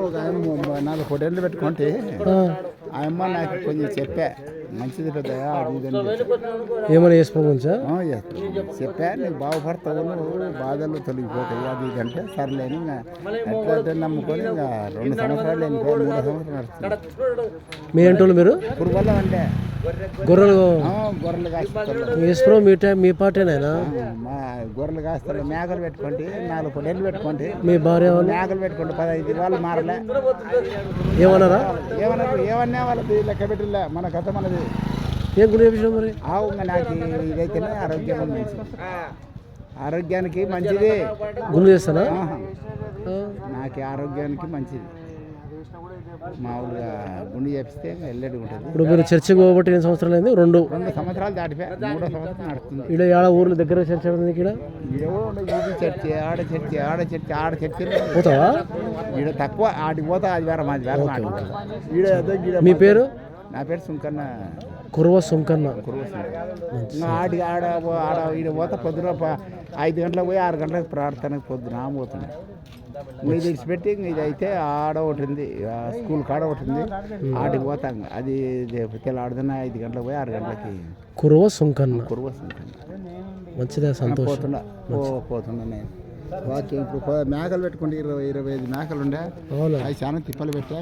ఒక ఆయన నాలుగు పొటేళ్ళు పెట్టుకుంటే ఆ, ఆ అమ్మ నాకు కొంచెం చెప్పా. మంచిది పెద్ద. ఏమైనా yes. చెప్పా నీకు బాగుపడతావు బాధలు తొలగిపోతాయి అది ఇది అంటే సర్లేని ఎట్లా నమ్ముకొని ఇంకా రెండు సంవత్సరాలు మూడో సంవత్సరం నడుస్తుంది. మీ ఏంటోళ్ళు మీరు? పురుగొల్లం అంటే గొర్రెలు గొర్రెలు వేసుకో మీ టైం మీ పార్టీనేనా? మా గొర్రెలు కాస్తారు మేకలు పెట్టుకోండి నాలుగు పొటేళ్ళు పెట్టుకోండి. మీ భార్య మేకలు పెట్టుకోండి పదహైదు వాళ్ళు మారలే. ఏమన్నారా? ఏమన్నారు? ఏమన్నా వాళ్ళది లెక్క పెట్టిలే మన కథ మనది. ఏం గురి చేపించావు మరి? ఆవు నాకు ఇదైతేనే ఆరోగ్యం మంచిది ఆరోగ్యానికి మంచిది. గుండు చేస్తానా? నాకు ఆరోగ్యానికి మంచిది. మామూలుగా గుండు చేపిస్తే ఎల్లడి ఉంటుంది. ఇప్పుడు మీరు చర్చికి పోబట్టి ఎన్ని సంవత్సరాలు అయింది? రెండు. రెండు సంవత్సరాలు దాటిపోయా. మూడో సంవత్సరం నడుస్తుంది. ఇక్కడ ఏడ ఊర్ల దగ్గర చర్చ ఉంది ఇక్కడ? ఎవరు ఉండదు ఇది చర్చి ఆడ చర్చి ఆడ చర్చి ఆడ చర్చి. పోతావా? ఈడ తక్కువ ఆడికి పోతా అది వేరే మాది వేరే మాట ఈడ ఏదో గీడ మీ పేరు? నా పేరు సుంకన్న. కుర్వ సుంకన్న. కురువ సుంకన్న. ఆడి ఆడ ఆడ ఈడ పోతా పొద్దున ఐదు గంటలకు పోయి ఆరు గంటలకు ప్రార్థనకు పొద్దున పోతున్నాయి ఇది విడిచిపెట్టి ఇది అయితే ఆడ ఒకటి ఉంది. స్కూల్ కాడ ఒకటి ఉంది. ఆడికి పోతాం. అది తెల్లాడుతున్న ఐదు గంటలకు పోయి ఆరు గంటలకి. కుర్వ సుంకన్న. కురువ సుంకన్న. మంచిదే సంతోషం? పోతున్నా. నేను. ఇప్పుడు మేకలు పెట్టుకుంటే ఇరవై ఇరవై ఐదు మేకలు ఉండే. అవి చాలా తిప్పలు పెట్టా.